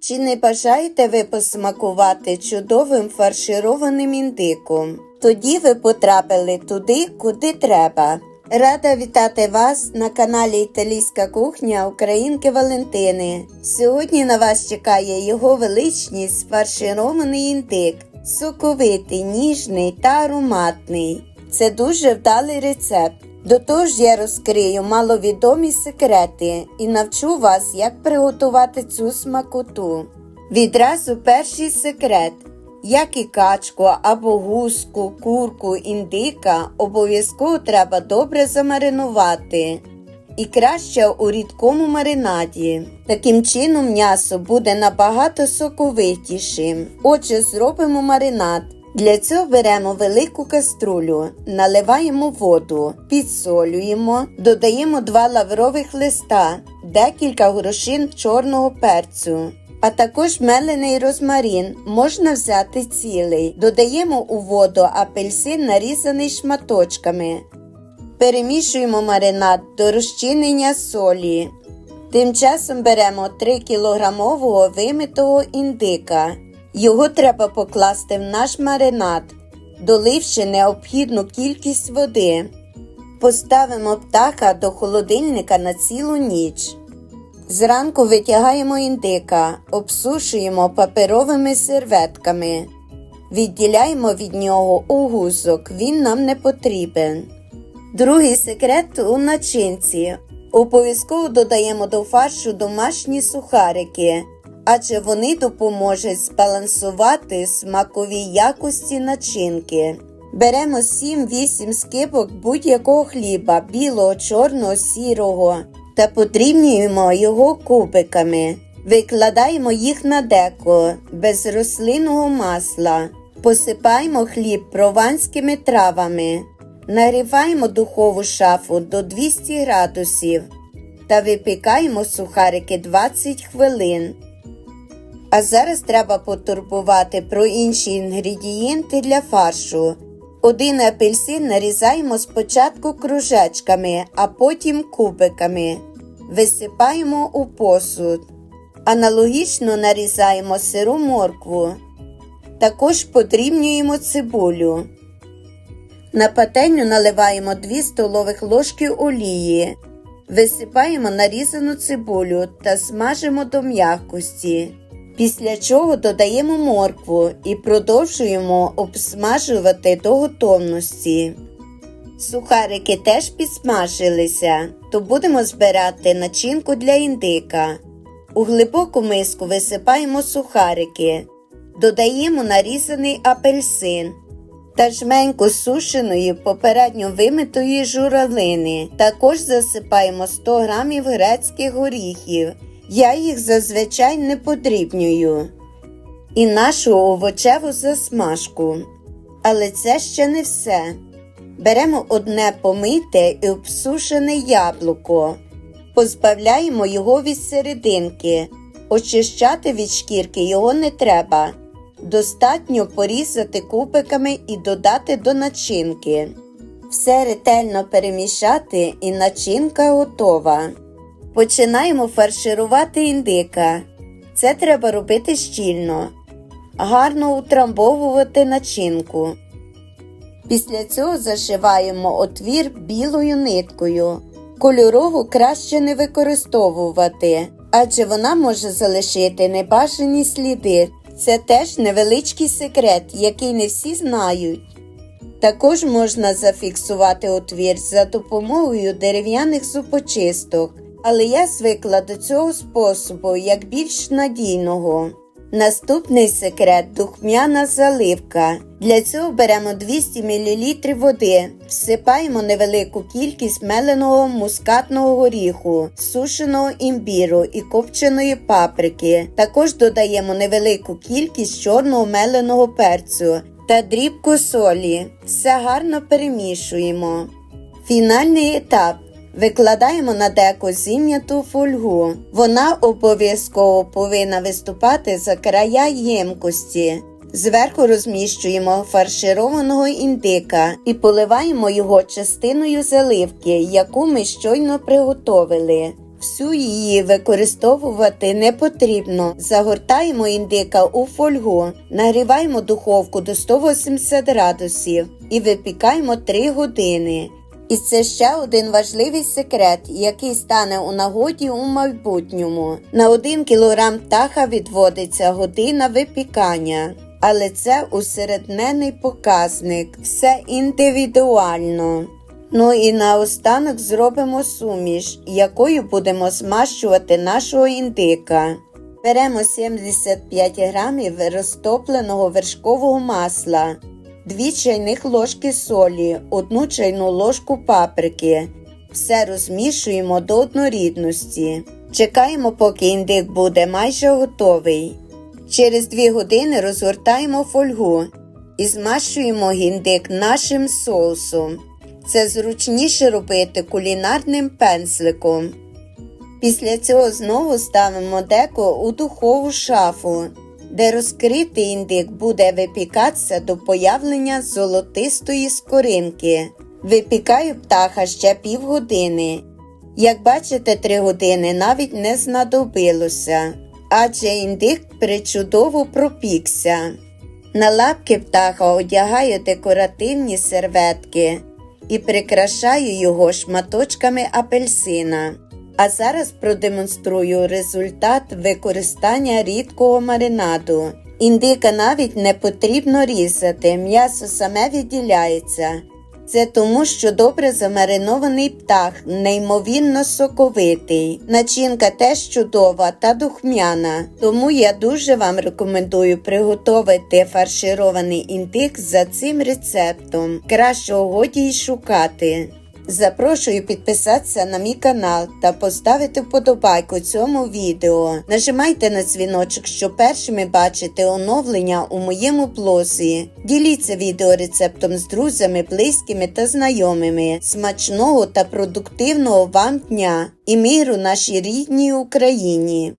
Чи не бажаєте ви посмакувати чудовим фаршированим індиком? Тоді ви потрапили туди, куди треба. Рада вітати вас на каналі Італійська кухня Українки Валентини. Сьогодні на вас чекає його величність фарширований індик, соковитий, ніжний та ароматний. Це дуже вдалий рецепт. До того ж я розкрию маловідомі секрети і навчу вас, як приготувати цю смакоту. Відразу перший секрет. Як і качку або гуску, курку, індика, обов'язково треба добре замаринувати. І краще у рідкому маринаді. Таким чином м'ясо буде набагато соковитішим. Отже, зробимо маринад. Для цього беремо велику каструлю, наливаємо воду, підсолюємо, додаємо два лаврових листа, декілька горошин чорного перцю, а також мелений розмарин можна взяти цілий. Додаємо у воду апельсин, нарізаний шматочками. Перемішуємо маринад до розчинення солі. Тим часом беремо 3 кілограмового вимитого індика. Його треба покласти в наш маринад, доливши необхідну кількість води. Поставимо птаха до холодильника на цілу ніч. Зранку витягаємо індика, обсушуємо паперовими серветками. Відділяємо від нього угузок, він нам не потрібен. Другий секрет у начинці. Обов'язково додаємо до фаршу домашні сухарики, адже вони допоможуть збалансувати смакові якості начинки. Беремо 7-8 скибок будь-якого хліба, білого, чорного, сірого та подрібнюємо його кубиками. Викладаємо їх на деко без рослинного масла. Посипаємо хліб прованськими травами. Нагріваємо духову шафу до 200 градусів та випікаємо сухарики 20 хвилин. А зараз треба потурбувати про інші інгредієнти для фаршу. Один апельсин нарізаємо спочатку кружечками, а потім кубиками. Висипаємо у посуд. Аналогічно нарізаємо сиру моркву. Також подрібнюємо цибулю. На пательню наливаємо 2 столових ложки олії. Висипаємо нарізану цибулю та смажимо до м'якості. Після чого додаємо моркву і продовжуємо обсмажувати до готовності. Сухарики теж підсмажилися, то будемо збирати начинку для індика. У глибоку миску висипаємо сухарики, додаємо нарізаний апельсин та жменьку сушеної попередньо вимитої журавлини. Також засипаємо 100 г грецьких горіхів. Я їх зазвичай не подрібнюю. І нашу овочеву засмажку. Але це ще не все. Беремо одне помите і обсушене яблуко, позбавляємо його від серединки. Очищати від шкірки його не треба. Достатньо порізати кубиками і додати до начинки. Все ретельно перемішати і начинка готова. Починаємо фарширувати індика. Це треба робити щільно. Гарно утрамбовувати начинку. Після цього зашиваємо отвір білою ниткою. Кольорову краще не використовувати, адже вона може залишити небажані сліди. Це теж невеличкий секрет, який не всі знають. Також можна зафіксувати отвір за допомогою дерев'яних зубочисток, але я звикла до цього способу як більш надійного. Наступний секрет духмяна заливка. Для цього беремо 200 мл води, всипаємо невелику кількість меленого мускатного горіху, сушеного імбіру і копченої паприки. Також додаємо невелику кількість чорного меленого перцю та дрібку солі. Все гарно перемішуємо. Фінальний етап. Викладаємо на деко зім'яту фольгу. Вона обов'язково повинна виступати за края ємкості. Зверху розміщуємо фаршированого індика і поливаємо його частиною заливки, яку ми щойно приготовили. Всю її використовувати не потрібно. Загортаємо індика у фольгу, нагріваємо духовку до 180 градусів і випікаємо 3 години. І це ще один важливий секрет, який стане у нагоді у майбутньому. На 1 кг птаха відводиться година випікання. Але це усереднений показник, все індивідуально. Ну і наостанок зробимо суміш, якою будемо змащувати нашого індика. Беремо 75 грамів розтопленого вершкового масла, 2 чайних ложки солі, 1 чайну ложку паприки. Все розмішуємо до однорідності. Чекаємо, поки індик буде майже готовий. Через 2 години розгортаємо фольгу і змащуємо гіндик нашим соусом. Це зручніше робити кулінарним пензликом. Після цього знову ставимо деко у духову шафу, де розкритий індик буде випікатися до появлення золотистої скоринки. Випікаю птаха ще півгодини. Як бачите, три години навіть не знадобилося, адже індик причудово пропікся. На лапки птаха одягаю декоративні серветки і прикрашаю його шматочками апельсина. А зараз продемонструю результат використання рідкого маринаду. Індика навіть не потрібно різати, м'ясо саме відділяється. Це тому, що добре замаринований птах, неймовірно соковитий. Начинка теж чудова та духмяна. Тому я дуже вам рекомендую приготувати фарширований індик за цим рецептом. Кращого годі й шукати. Запрошую підписатися на мій канал та поставити вподобайку цьому відео. Нажимайте на дзвіночок, щоб першими бачити оновлення у моєму блозі. Діліться відеорецептом з друзями, близькими та знайомими. Смачного та продуктивного вам дня і миру нашій рідній Україні!